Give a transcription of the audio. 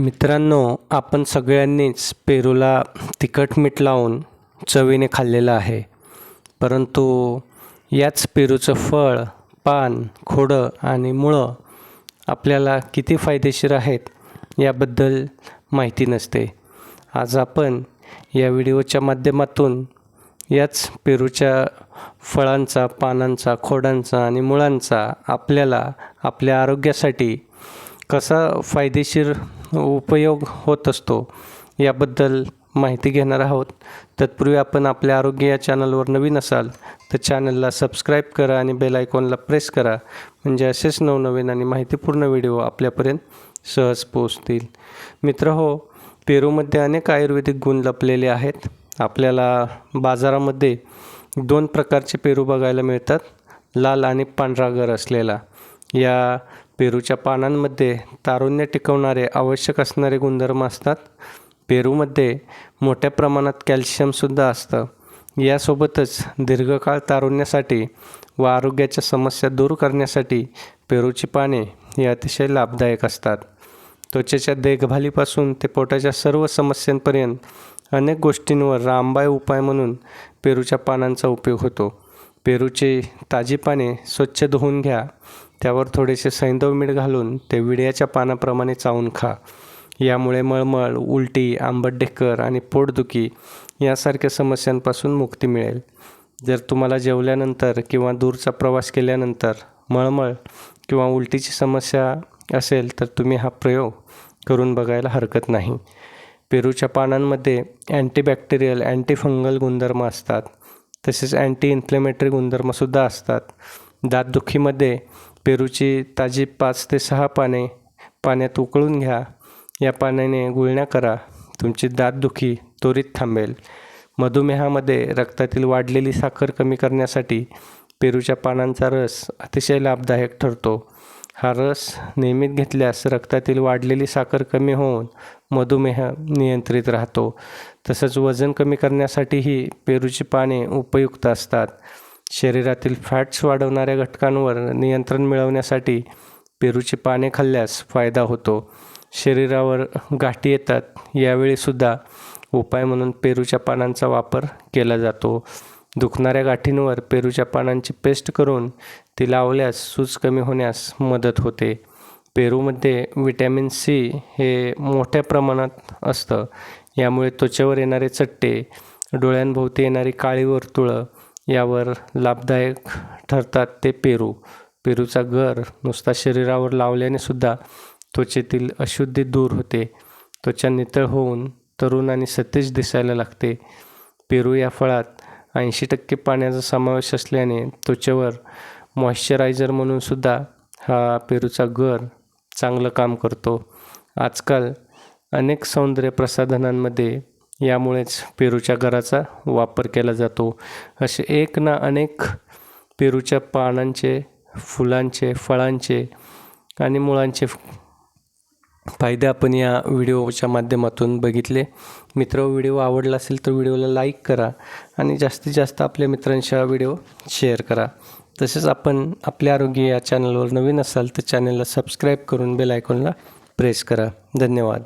मित्रांनो आपण सगळ्यांनीच पेरूला तिखट मीठ लावून चवीने खाल्लेलं आहे. परंतु याच पेरूचं फळ पान खोडं आणि मुळं आपल्याला किती फायदेशीर आहेत याबद्दल माहिती नसते. आज आपण या व्हिडिओच्या माध्यमातून याच पेरूच्या फळांचा पानांचा खोडांचा आणि मुळांचा आपल्याला आपल्या आरोग्यासाठी कसा फायदेशीर उपयोग होत असतो याबद्दल माहिती घेणार आहोत. तत्पूर्वी आपण आपल्या आरोग्य या चॅनलवर नवीन असाल तर चॅनलला सबस्क्राईब करा आणि बेल आयकॉनला प्रेस करा. म्हणजे असेच नवनवीन आणि माहितीपूर्ण व्हिडिओ आपल्यापर्यंत सहज पोहोचतील. मित्र हो पेरूमध्ये अनेक आयुर्वेदिक गुण लपलेले आहेत. आपल्याला बाजारामध्ये दोन प्रकारचे पेरू बघायला मिळतात लाल आणि पांढरा गर असलेला. या पेरूच्या पानांमध्ये तारुण्य टिकवणारे आवश्यक असणारे गुणधर्म असतात. पेरूमध्ये मोठ्या प्रमाणात कॅल्शियमसुद्धा असतं. यासोबतच दीर्घकाळ तारुण्यासाठी व आरोग्याच्या समस्या दूर करण्यासाठी पेरूची पाने ही अतिशय लाभदायक असतात. त्वचेच्या देखभालीपासून ते पोटाच्या सर्व समस्यांपर्यंत अनेक गोष्टींवर रामबाय उपाय म्हणून पेरूच्या पानांचा उपयोग होतो. पेरूची ताजी पाने स्वच्छ धुवून घ्या. त्यावर थोडेसे सैंदव मीठ घालून ते विड्याच्या पानाप्रमाणे चावून खा. यामुळे मळमळ उलटी आंबट ढेकर आणि पोटदुखी यासारख्या समस्यांपासून मुक्ती मिळेल. जर तुम्हाला जेवल्यानंतर किंवा दूरचा प्रवास केल्यानंतर मळमळ किंवा उलटीची समस्या असेल तर तुम्ही हा प्रयोग करून बघायला हरकत नाही. पेरूच्या पानांमध्ये अँटीबॅक्टेरियल अँटीफंगल गुणधर्म असतात. तसेच अँटी इन्फ्लेमेटरी गुणधर्मसुद्धा असतात. दातदुखीमध्ये पेरूची ताजी पाच ते सहा पाने पाण्यात उकळून घ्या. या पाण्याने गुळण्या करा. तुमची दातदुखी त्वरित थांबेल. मधुमेहामध्ये रक्तातील वाढलेली साखर कमी करण्यासाठी पेरूच्या पानांचा रस अतिशय लाभदायक ठरतो. हा रस नियमित घेतल्यास रक्तातील वाढलेली साखर कमी होऊन मधुमेह नियंत्रित राहतो. तसंच वजन कमी करण्यासाठीही पेरूची पाने उपयुक्त असतात. शरीरातील फॅट्स वाढवणाऱ्या घटकांवर नियंत्रण मिळवण्यासाठी पेरूची पाने खाल्ल्यास फायदा होतो. शरीरावर गाठी येतात. यावेळीसुद्धा उपाय म्हणून पेरूच्या पानांचा वापर केला जातो. दुखणाऱ्या गाठींवर पेरूच्या पानांची पेस्ट करून ती लावल्यास सूज कमी होण्यास मदत होते. पेरूमध्ये विटॅमिन सी हे मोठ्या प्रमाणात असतं. यामुळे त्वचेवर येणारे चट्टे डोळ्यांभोवती येणारी काळी वर्तुळं यावर लाभदायक ठरतात ते पेरू. पेरूचा गर नुसता शरीरावर लावल्याने सुद्धा त्वचेतील अशुद्धी दूर होते. त्वचा नितळ होऊन तरुण आणि सतेज दिसायला लागते. पेरू या फळात ऐंशी टक्के पाण्याचा समावेश असल्याने त्वचेवर मॉइश्चरायझर म्हणूनसुद्धा हा पेरूचा गर चांगलं काम करतो. आजकाल अनेक सौंदर्य प्रसाधनांमध्ये यामुळेच पेरूच्या गराचा वापर केला जातो. असे एक ना अनेक पेरूच्या पानांचे फुलांचे फळांचे आणि मुळांचे फायदे आपण या व्हिडिओच्या माध्यमातून बघितले. मित्र व्हिडिओ आवडला असेल तर व्हिडिओला लाईक करा आणि जास्तीत जास्त आपल्या मित्रांशी हा व्हिडिओ शेअर करा. तसेच आपण आपले आरोग्य या चॅनलवर नवीन असाल तर चॅनलला सबस्क्राईब करून बेल आयकॉनला प्रेस करा. धन्यवाद.